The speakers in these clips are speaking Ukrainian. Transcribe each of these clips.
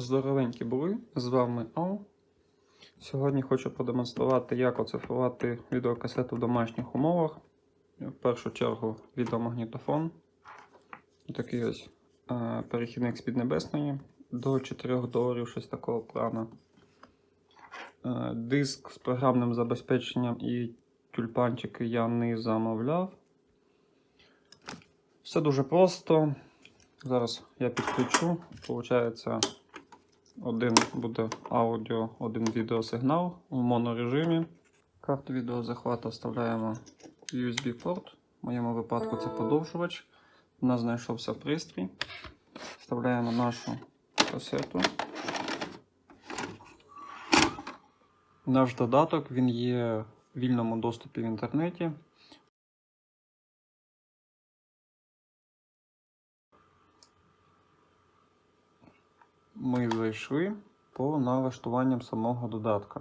Здоровенькі були, з вами Ау. Сьогодні хочу продемонструвати, як оцифрувати відеокасету в домашніх умовах. В першу чергу відеомагнітофон. Такий ось е, перехідник з Піднебесної до 4 доларів щось такого плану. Е, диск з програмним забезпеченням і тюльпанчики я не замовляв. Все дуже просто. Зараз я підключу. Получається, один буде аудіо, один відеосигнал в монорежимі. Карту відеозахвату вставляємо USB-порт. В моєму випадку це подовжувач. У нас знайшовся пристрій. Вставляємо нашу касету. Наш додаток він є в вільному доступі в інтернеті. Ми зайшли по налаштуванням самого додатка.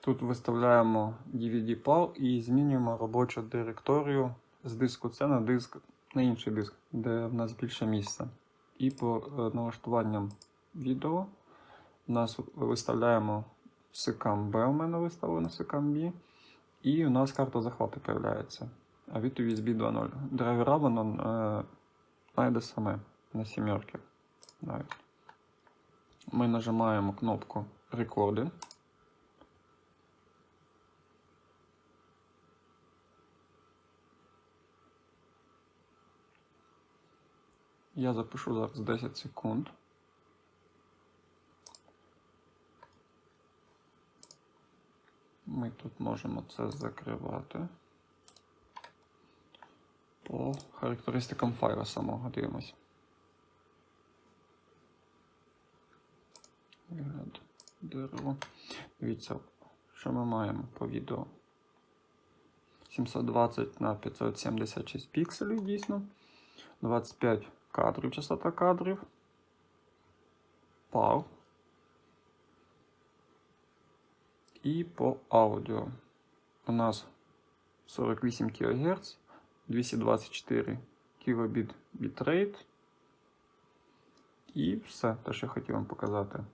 Тут виставляємо DVD-PAL і змінюємо робочу директорію з диску C на диск на інший диск, де в нас більше місця. І по е, налаштуванням відео у нас виставляємо SICAM B, у мене виставлено SICAM B. І у нас карта захвату з'являється. А від USB 2.0. Драйвера воно е, знайде саме на сімерки. Ми нажимаємо кнопку Recording. Я запишу зараз 10 секунд. Ми тут можемо це закривати. По характеристикам файла самого дивимось. Дерево. Дивіться, що ми маємо по відео. 720 на 576 пікселів дійсно. 25 кадрів, частота кадрів. PAL. І по аудіо. У нас 48 кГц, 224 кбіт бітрейт. І все, те, що я хотів вам показати.